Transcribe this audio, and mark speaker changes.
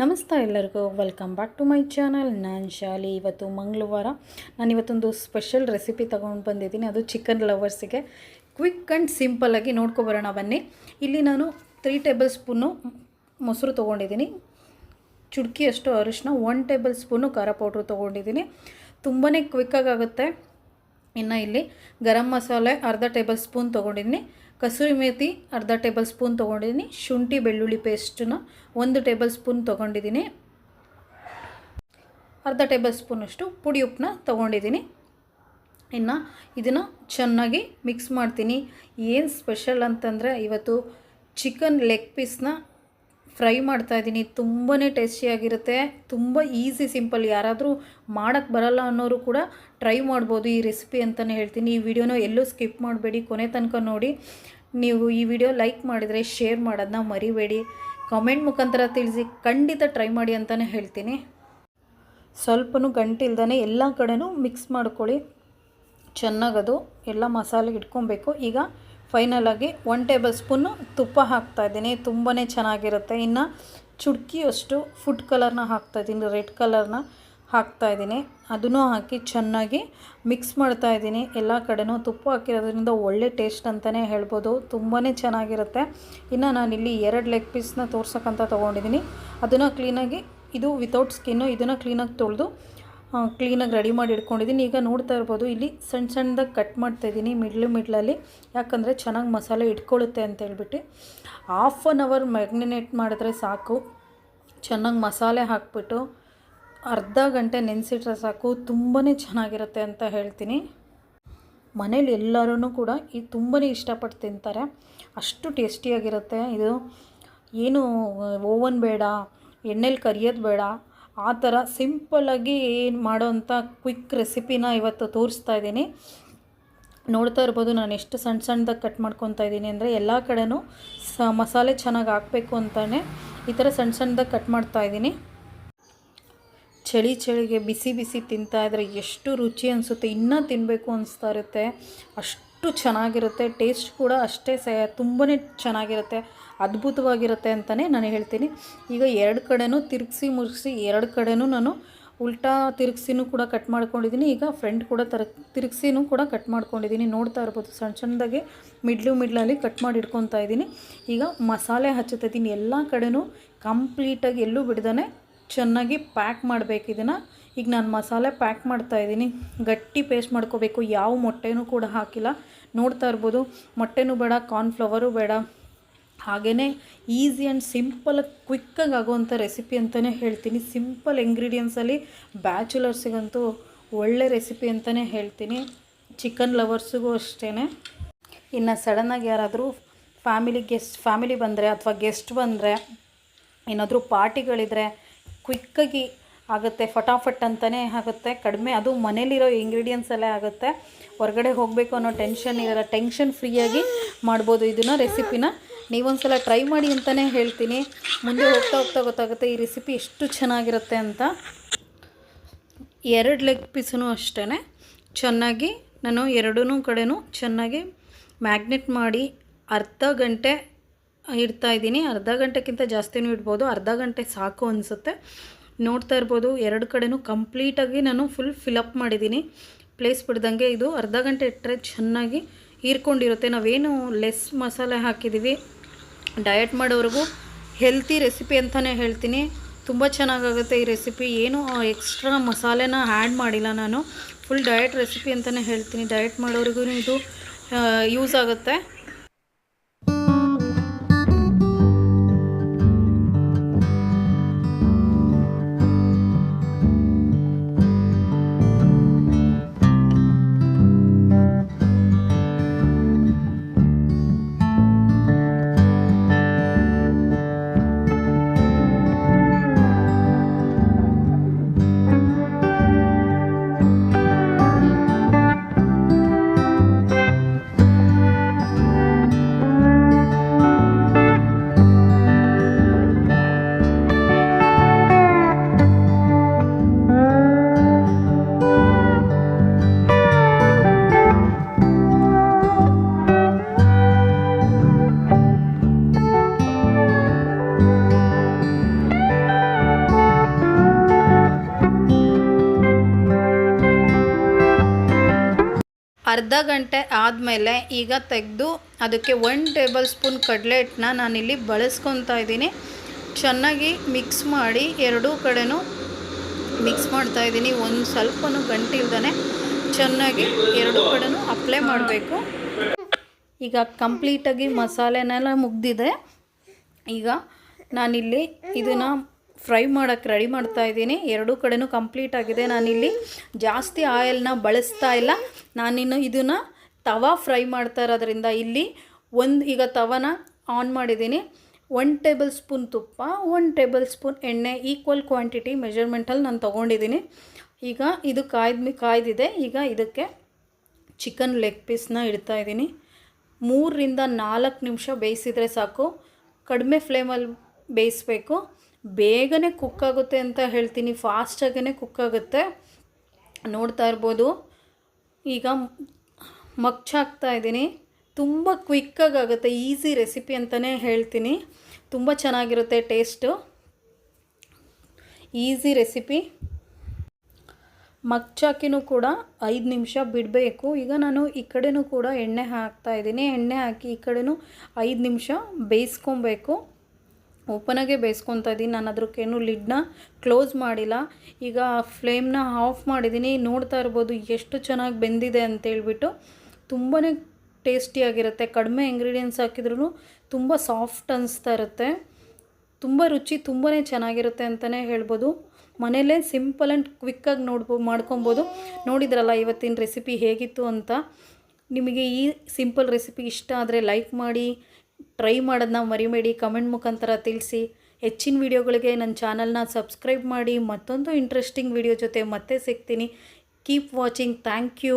Speaker 1: ನಮಸ್ತೆ ಎಲ್ಲರಿಗೂ. Welcome back to my channel ನಾನು ಶಾಲಿ. ಇವತ್ತು ಮಂಗಳವಾರ. ನಾನು ಇವತ್ತೊಂದು ಸ್ಪೆಷಲ್ ರೆಸಿಪಿ ತೊಗೊಂಡು ಬಂದಿದ್ದೀನಿ. ಅದು ಚಿಕನ್ ಲವರ್ಸಿಗೆ ಕ್ವಿಕ್ ಆ್ಯಂಡ್ ಸಿಂಪಲ್ಲಾಗಿ ನೋಡ್ಕೊಬರೋಣ ಬನ್ನಿ. ಇಲ್ಲಿ ನಾನು ತ್ರೀ ಟೇಬಲ್ ಸ್ಪೂನು ಮೊಸರು ತೊಗೊಂಡಿದ್ದೀನಿ. ಚುಟ್ಕಿಯಷ್ಟು ಅರಿಶಿನ ಒನ್ ಟೇಬಲ್ ಸ್ಪೂನು ಖಾರ ಪೌಡ್ರು ತೊಗೊಂಡಿದ್ದೀನಿ. ತುಂಬಾ ಕ್ವಿಕ್ಕಾಗುತ್ತೆ ಇನ್ನು ಇಲ್ಲಿ ಗರಂ ಮಸಾಲೆ ಅರ್ಧ ಟೇಬಲ್ ಸ್ಪೂನ್ ತೊಗೊಂಡಿದ್ದೀನಿ. ಕಸೂರಿ ಮೇಥಿ ಅರ್ಧ ಟೇಬಲ್ ಸ್ಪೂನ್ ತೊಗೊಂಡಿದ್ದೀನಿ. ಶುಂಠಿ, ಬೆಳ್ಳುಳ್ಳಿ ಪೇಸ್ಟನ್ನ ಒಂದು ಟೇಬಲ್ ಸ್ಪೂನ್ ತೊಗೊಂಡಿದ್ದೀನಿ. ಅರ್ಧ ಟೇಬಲ್ ಸ್ಪೂನಷ್ಟು ಪುಡಿ ಉಪ್ಪನ್ನ ತೊಗೊಂಡಿದ್ದೀನಿ. ಇನ್ನು ಇದನ್ನು ಚೆನ್ನಾಗಿ ಮಿಕ್ಸ್ ಮಾಡ್ತೀನಿ. ಏನು ಸ್ಪೆಷಲ್ ಅಂತಂದರೆ ಇವತ್ತು ಚಿಕನ್ ಲೆಗ್ ಪೀಸ್ನ ಫ್ರೈ ಮಾಡ್ತಾಯಿದ್ದೀನಿ ತುಂಬಾ ಟೇಸ್ಟಿಯಾಗಿರುತ್ತೆ ತುಂಬ ಈಸಿ ಸಿಂಪಲ್. ಯಾರಾದರೂ ಮಾಡೋಕ್ಕೆ ಬರಲ್ಲ ಅನ್ನೋರು ಕೂಡ ಟ್ರೈ ಮಾಡ್ಬೋದು ಈ ರೆಸಿಪಿ ಅಂತಲೇ ಹೇಳ್ತೀನಿ. ಈ ವಿಡಿಯೋನ ಎಲ್ಲೂ ಸ್ಕಿಪ್ ಮಾಡಬೇಡಿ. ಕೊನೆ ತನಕ ನೋಡಿ. ನೀವು ಈ ವಿಡಿಯೋ ಲೈಕ್ ಮಾಡಿದರೆ, ಶೇರ್ ಮಾಡೋದನ್ನ ಮರಿಬೇಡಿ. ಕಮೆಂಟ್ ಮುಖಾಂತರ ತಿಳಿಸಿ. ಖಂಡಿತ ಟ್ರೈ ಮಾಡಿ ಅಂತಲೇ ಹೇಳ್ತೀನಿ. ಸ್ವಲ್ಪನೂ ಗಂಟಿಲ್ದೇ ಎಲ್ಲ ಕಡೆಯೂ ಮಿಕ್ಸ್ ಮಾಡ್ಕೊಳ್ಳಿ. ಚೆನ್ನಾಗದು. ಎಲ್ಲ ಮಸಾಲೆ ಇಟ್ಕೊಬೇಕು. ಈಗ ಫೈನಲಾಗಿ ಒನ್ ಟೇಬಲ್ ಸ್ಪೂನು ತುಪ್ಪ ಹಾಕ್ತಾಯಿದ್ದೀನಿ ತುಂಬಾ ಚೆನ್ನಾಗಿರುತ್ತೆ. ಇನ್ನು ಚುಟ್ಕಿಯಷ್ಟು ಫುಡ್ ಕಲರ್ನ ಹಾಕ್ತಾಯಿದ್ದೀನಿ ರೆಡ್ ಕಲರ್ನ ಹಾಕ್ತಾಯಿದ್ದೀನಿ ಅದನ್ನು ಹಾಕಿ ಚೆನ್ನಾಗಿ ಮಿಕ್ಸ್ ಮಾಡ್ತಾ ಇದ್ದೀನಿ. ಎಲ್ಲ ಕಡೆನೂ ತುಪ್ಪ ಹಾಕಿರೋದ್ರಿಂದ ಒಳ್ಳೆ ಟೇಸ್ಟ್ ಅಂತಲೇ ಹೇಳ್ಬೋದು. ತುಂಬಾ ಚೆನ್ನಾಗಿರುತ್ತೆ. ಇನ್ನು ನಾನಿಲ್ಲಿ ಎರಡು ಲೆಗ್ ಪೀಸ್ನ ತೋರ್ಸೋಕ್ಕಂತ ತೊಗೊಂಡಿದ್ದೀನಿ. ಅದನ್ನು ಕ್ಲೀನಾಗಿ ಇದು ವಿತೌಟ್ ಸ್ಕಿನ್ನು ಇದನ್ನು ಕ್ಲೀನಾಗಿ ತೊಳೆದು ಕ್ಲೀನಾಗಿ ರೆಡಿ ಮಾಡಿ ಇಟ್ಕೊಂಡಿದ್ದೀನಿ. ಈಗ ನೋಡ್ತಾ ಇರ್ಬೋದು, ಇಲ್ಲಿ ಸಣ್ಣ ಸಣ್ಣದಾಗಿ ಕಟ್ ಮಾಡ್ತಾ ಇದ್ದೀನಿ ಮಿಡ್ಲು ಮಿಡ್ಲಲ್ಲಿ ಯಾಕಂದರೆ ಚೆನ್ನಾಗಿ ಮಸಾಲೆ ಇಟ್ಕೊಳ್ಳುತ್ತೆ ಅಂತ ಹೇಳ್ಬಿಟ್ಟು. ಹಾಫ್ ಆನ್ ಅವರ್ ಮ್ಯಾಗ್ನಿನೇಟ್ ಮಾಡಿದ್ರೆ ಸಾಕು. ಚೆನ್ನಾಗಿ ಮಸಾಲೆ ಹಾಕ್ಬಿಟ್ಟು ಅರ್ಧ ಗಂಟೆ ನೆನೆಸಿಟ್ರೆ ಸಾಕು. ತುಂಬಾ ಚೆನ್ನಾಗಿರುತ್ತೆ ಅಂತ ಹೇಳ್ತೀನಿ. ಮನೇಲಿ ಎಲ್ಲರೂ ಕೂಡ ಇದು ತುಂಬಾ ಇಷ್ಟಪಟ್ಟು ತಿಂತಾರೆ. ಅಷ್ಟು ಟೇಸ್ಟಿಯಾಗಿರುತ್ತೆ ಇದು. ಏನು ಓವನ್ ಬೇಡ, ಎಣ್ಣೆಲಿ ಕರಿಯೋದು ಬೇಡ. ಆ ಥರ ಸಿಂಪಲ್ಲಾಗಿ ಮಾಡೋವಂಥ ಕ್ವಿಕ್ ರೆಸಿಪಿನ ಇವತ್ತು ತೋರಿಸ್ತಾ ಇದ್ದೀನಿ. ನೋಡ್ತಾ ಇರ್ಬೋದು, ನಾನು ಎಷ್ಟು ಸಣ್ಣ ಸಣ್ಣದಾಗಿ ಕಟ್ ಮಾಡ್ಕೊತಾ ಇದ್ದೀನಿ ಅಂದರೆ ಎಲ್ಲ ಕಡೆನೂ ಸ ಮಸಾಲೆ ಚೆನ್ನಾಗಿ ಹಾಕಬೇಕು ಅಂತಲೇ ಈ ಥರ ಸಣ್ಣ ಸಣ್ಣದಾಗಿ ಕಟ್ ಮಾಡ್ತಾ ಇದ್ದೀನಿ. ಚಳಿ ಚಳಿಗೆ ಬಿಸಿ ಬಿಸಿ ತಿಂತಾ ತಿಂತಾಯಿದ್ರೆ ಎಷ್ಟು ರುಚಿ ಅನಿಸುತ್ತೆ, ಇನ್ನೂ ತಿನ್ನಬೇಕು ಅನಿಸ್ತಾ ಇರುತ್ತೆ. ಅಷ್ಟು ಚೆನ್ನಾಗಿರುತ್ತೆ, ಟೇಸ್ಟ್ ಕೂಡ ಅಷ್ಟೇ ಸ ತುಂಬಾ ಚೆನ್ನಾಗಿರುತ್ತೆ, ಅದ್ಭುತವಾಗಿರುತ್ತೆ ಅಂತಲೇ ನಾನು ಹೇಳ್ತೀನಿ. ಈಗ ಎರಡು ಕಡೆನೂ ತಿರುಗಿಸಿ ಮುರುಗಿಸಿ, ಎರಡು ಕಡೆನೂ ನಾನು ಉಲ್ಟಾ ತಿರುಗಿಸಿನೂ ಕೂಡ ಕಟ್ ಮಾಡ್ಕೊಂಡಿದ್ದೀನಿ. ಈಗ ಫ್ರಂಟ್ ಕೂಡ ತರ, ತಿರುಗಿಸಿನೂ ಕೂಡ ಕಟ್ ಮಾಡ್ಕೊಂಡಿದ್ದೀನಿ. ನೋಡ್ತಾ ಇರ್ಬೋದು, ಸಣ್ಣ ಸಣ್ಣದಾಗಿ ಮಿಡ್ಲು ಮಿಡ್ಲಲ್ಲಿ ಕಟ್ ಮಾಡಿ ಇಟ್ಕೊತಾ ಇದ್ದೀನಿ. ಈಗ ಮಸಾಲೆ ಹಚ್ಚುತ್ತಿದ್ದೀನಿ. ಎಲ್ಲ ಕಡೆನೂ ಕಂಪ್ಲೀಟಾಗಿ ಎಲ್ಲೂ ಬಿಡ್ದೇ ಚೆನ್ನಾಗಿ ಪ್ಯಾಕ್ ಮಾಡಬೇಕು ಇದನ್ನು. ಈಗ ನಾನು ಮಸಾಲೆ ಪ್ಯಾಕ್ ಮಾಡ್ತಾ ಇದ್ದೀನಿ. ಗಟ್ಟಿ ಪೇಸ್ಟ್ ಮಾಡ್ಕೋಬೇಕು. ಯಾವ ಮೊಟ್ಟೆನೂ ಕೂಡ ಹಾಕಿಲ್ಲ. ನೋಡ್ತಾ ಇರ್ಬೋದು. ಮೊಟ್ಟೆನೂ ಬೇಡ ಕಾರ್ನ್ಫ್ಲವರು ಬೇಡ. ಹಾಗೇ ಈಸಿ ಆ್ಯಂಡ್ ಸಿಂಪಲ್ ಕ್ವಿಕ್ಕಾಗಿ ಆಗೋವಂಥ ರೆಸಿಪಿ ಅಂತಲೇ ಹೇಳ್ತೀನಿ. ಸಿಂಪಲ್ ಇಂಗ್ರೀಡಿಯೆಂಟ್ಸಲ್ಲಿ ಬ್ಯಾಚುಲರ್ಸಿಗಂತೂ ಒಳ್ಳೆ ರೆಸಿಪಿ ಅಂತಲೇ ಹೇಳ್ತೀನಿ. ಚಿಕನ್ ಲವರ್ಸಿಗೂ ಅಷ್ಟೇ ಇನ್ನು ಸಡನ್ನಾಗಿ ಯಾರಾದರೂ ಫ್ಯಾಮಿಲಿ ಗೆಸ್ಟ್ ಫ್ಯಾಮಿಲಿ ಬಂದರೆ ಅಥವಾ ಗೆಸ್ಟ್ ಬಂದರೆ, ಏನಾದರೂ ಪಾರ್ಟಿಗಳಿದ್ರೆ ಕ್ವಿಕ್ಕಾಗಿ ಆಗುತ್ತೆ, ಫಟಾಫಟ್ ಅಂತಲೇ ಆಗುತ್ತೆ. ಕಡಿಮೆ, ಅದು ಮನೇಲಿರೋ ಇಂಗ್ರೀಡಿಯೆಂಟ್ಸಲ್ಲೇ ಆಗುತ್ತೆ. ಹೊರಗಡೆ ಹೋಗಬೇಕು ಅನ್ನೋ ಟೆನ್ಷನ್ ಇರೋಲ್ಲ. ಟೆನ್ಷನ್ ಫ್ರೀಯಾಗಿ ಮಾಡ್ಬೋದು ಇದನ್ನು ರೆಸಿಪಿನ ನೀವೊಂದ್ಸಲ ಟ್ರೈ ಮಾಡಿ ಅಂತಲೇ ಹೇಳ್ತೀನಿ. ಮುಂದೆ ಹೋಗ್ತಾ ಹೋಗ್ತಾ ಗೊತ್ತಾಗುತ್ತೆ ಈ ರೆಸಿಪಿ ಎಷ್ಟು ಚೆನ್ನಾಗಿರುತ್ತೆ ಅಂತ. ಎರಡು ಲೆಗ್ ಪೀಸೂ ಅಷ್ಟೇ ಚೆನ್ನಾಗಿ ನಾನು ಎರಡೂ ಕಡೆನೂ ಚೆನ್ನಾಗಿ ಮ್ಯಾಗ್ನೆಟ್ ಮಾಡಿ ಅರ್ಧ ಗಂಟೆ ಇಡ್ತಾಯಿದ್ದೀನಿ ಅರ್ಧ ಗಂಟೆಗಿಂತ ಜಾಸ್ತಿನೂ ಇಡ್ಬೋದು. ಅರ್ಧ ಗಂಟೆ ಸಾಕು ಅನಿಸುತ್ತೆ. ನೋಡ್ತಾ ಇರ್ಬೋದು, ಎರಡು ಕಡೆನೂ ಕಂಪ್ಲೀಟಾಗಿ ನಾನು ಫುಲ್ ಫಿಲಪ್ ಮಾಡಿದ್ದೀನಿ. ಪ್ಲೇಸ್ ಬಿಡ್ದಂಗೆ ಇದು ಅರ್ಧ ಗಂಟೆ ಇಟ್ಟರೆ ಚೆನ್ನಾಗಿ ಹೀರ್ಕೊಂಡಿರುತ್ತೆ. ನಾವೇನು ಲೆಸ್ ಮಸಾಲೆ ಹಾಕಿದ್ದೀವಿ. ಡಯಟ್ ಮಾಡೋರಿಗೂ ಹೆಲ್ತಿ ರೆಸಿಪಿ ಅಂತಲೇ ಹೇಳ್ತೀನಿ. ತುಂಬ ಚೆನ್ನಾಗಾಗುತ್ತೆ ಈ ರೆಸಿಪಿ ಏನು ಎಕ್ಸ್ಟ್ರಾ ಮಸಾಲೆನ ಆ್ಯಡ್ ಮಾಡಿಲ್ಲ ನಾನು. ಫುಲ್ ಡಯಟ್ ರೆಸಿಪಿ ಅಂತಲೇ ಹೇಳ್ತೀನಿ. ಡಯಟ್ ಮಾಡೋರಿಗೂ ಇದು ಯೂಸ್ ಆಗುತ್ತೆ. ಅರ್ಧ ಗಂಟೆ ಆದಮೇಲೆ ಈಗ ತೆಗೆದು ಅದಕ್ಕೆ ಒನ್ ಟೇಬಲ್ ಸ್ಪೂನ್ ಕಡಲೆ ಹಿಟ್ಟನ್ನ ನಾನಿಲ್ಲಿ ಬಳಸ್ಕೊತಾ ಇದ್ದೀನಿ. ಚೆನ್ನಾಗಿ ಮಿಕ್ಸ್ ಮಾಡಿ ಎರಡೂ ಕಡೆನೂ ಮಿಕ್ಸ್ ಮಾಡ್ತಾ ಇದ್ದೀನಿ. ಒಂದು ಸ್ವಲ್ಪನೂ ಗಂಟಿಲ್ದೇ ಚೆನ್ನಾಗಿ ಎರಡೂ ಕಡೆನೂ ಅಪ್ಲೈ ಮಾಡಬೇಕು. ಈಗ ಕಂಪ್ಲೀಟಾಗಿ ಮಸಾಲೆನೆಲ್ಲ ಮುಗ್ದಿದೆ. ಈಗ ನಾನಿಲ್ಲಿ ಇದನ್ನು ಫ್ರೈ ಮಾಡೋಕ್ಕೆ ರೆಡಿ ಮಾಡ್ತಾ ಇದ್ದೀನಿ. ಎರಡೂ ಕಡೆನೂ ಕಂಪ್ಲೀಟ್ ಆಗಿದೆ. ನಾನಿಲ್ಲಿ ಜಾಸ್ತಿ ಆಯಿಲ್ನ ಬಳಸ್ತಾ ಇಲ್ಲ. ನಾನಿನ್ನು ಇದನ್ನು ತವಾ ಫ್ರೈ ಮಾಡ್ತಾ ಇರೋದ್ರಿಂದ ಇಲ್ಲಿ ಒಂದು, ಈಗ ತವನ ಆನ್ ಮಾಡಿದ್ದೀನಿ. ಒನ್ ಟೇಬಲ್ ಸ್ಪೂನ್ ತುಪ್ಪ ಒನ್ ಟೇಬಲ್ ಸ್ಪೂನ್ ಎಣ್ಣೆ ಈಕ್ವಲ್ ಕ್ವಾಂಟಿಟಿ ಮೆಜರ್ಮೆಂಟಲ್ಲಿ ನಾನು ತೊಗೊಂಡಿದ್ದೀನಿ. ಈಗ ಇದು ಕಾಯ್ದು ಕಾಯ್ದಿದೆ. ಈಗ ಇದಕ್ಕೆ ಚಿಕನ್ ಲೆಗ್ ಪೀಸ್ನ ಇಡ್ತಾ ಇದ್ದೀನಿ. ಮೂರರಿಂದ ನಾಲ್ಕು ನಿಮಿಷ ಬೇಯಿಸಿದರೆ ಸಾಕು. ಕಡಿಮೆ ಫ್ಲೇಮಲ್ಲಿ ಬೇಯಿಸ್ಬೇಕು. ಬೇಗನೆ ಕುಕ್ ಆಗುತ್ತೆ ಅಂತ ಹೇಳ್ತೀನಿ ಫಾಸ್ಟಾಗೇ ಕುಕ್ ಆಗುತ್ತೆ. ನೋಡ್ತಾ ಇರ್ಬೋದು. ಈಗ ಮಗ್ಚಾಕ್ತಾ ಇದ್ದೀನಿ. ತುಂಬ ಕ್ವಿಕ್ಕಾಗಿ ಆಗುತ್ತೆ ಈಸಿ ರೆಸಿಪಿ ಅಂತಲೇ ಹೇಳ್ತೀನಿ. ತುಂಬ ಚೆನ್ನಾಗಿರುತ್ತೆ ಟೇಸ್ಟು ಈಸಿ ರೆಸಿಪಿ ಮಗ್ಚಾಕಿನೂ ಕೂಡ ಐದು ನಿಮಿಷ ಬಿಡಬೇಕು. ಈಗ ನಾನು ಈ ಕಡೆನೂ ಕೂಡ ಎಣ್ಣೆ ಹಾಕ್ತಾ ಇದ್ದೀನಿ. ಎಣ್ಣೆ ಹಾಕಿ ಈ ಕಡೆನೂ ಐದು ನಿಮಿಷ ಬೇಯಿಸ್ಕೊಬೇಕು. ಓಪನಾಗೆ ಬೇಯಿಸ್ಕೊತಾ ಇದ್ದೀನಿ. ನಾನು ಅದಕ್ಕೇನು ಲಿಡ್ನ ಕ್ಲೋಸ್ ಮಾಡಿಲ್ಲ. ಈಗ ಫ್ಲೇಮ್ನ ಆಫ್ ಮಾಡಿದ್ದೀನಿ ನೋಡ್ತಾ ಇರ್ಬೋದು ಎಷ್ಟು ಚೆನ್ನಾಗಿ ಬೆಂದಿದೆ ಅಂತೇಳ್ಬಿಟ್ಟು ತುಂಬಾ ಟೇಸ್ಟಿಯಾಗಿರುತ್ತೆ ಕಡಿಮೆ ಇಂಗ್ರೀಡಿಯೆಂಟ್ಸ್ ಹಾಕಿದ್ರೂ ತುಂಬ ಸಾಫ್ಟ್ ಅನಿಸ್ತಾ ಇರುತ್ತೆ. ತುಂಬ ರುಚಿ ತುಂಬಾ ಚೆನ್ನಾಗಿರುತ್ತೆ ಅಂತಲೇ ಹೇಳ್ಬೋದು. ಮನೆಯಲ್ಲೇ ಸಿಂಪಲ್ ಆ್ಯಂಡ್ ಕ್ವಿಕ್ಕಾಗಿ ನೋಡ್ಬೋ, ಮಾಡ್ಕೊಬೋದು. ನೋಡಿದ್ರಲ್ಲ ಇವತ್ತಿನ ರೆಸಿಪಿ ಹೇಗಿತ್ತು ಅಂತ. ನಿಮಗೆ ಈ ಸಿಂಪಲ್ ರೆಸಿಪಿ ಇಷ್ಟ ಆದರೆ ಲೈಕ್ ಮಾಡಿ ಟ್ರೈ ಮಾಡೋದನ್ನ ಮರಿಬೇಡಿ. ಕಮೆಂಟ್ ಮುಖಾಂತರ ತಿಳಿಸಿ. ಹೆಚ್ಚಿನ ವಿಡಿಯೋಗಳಿಗೆ ನನ್ನ ಚಾನಲ್ನ ಸಬ್ಸ್ಕ್ರೈಬ್ ಮಾಡಿ. ಮತ್ತೊಂದು ಇಂಟ್ರೆಸ್ಟಿಂಗ್ ವಿಡಿಯೋ ಜೊತೆ ಮತ್ತೆ ಸಿಗ್ತೀನಿ. Keep watching thank you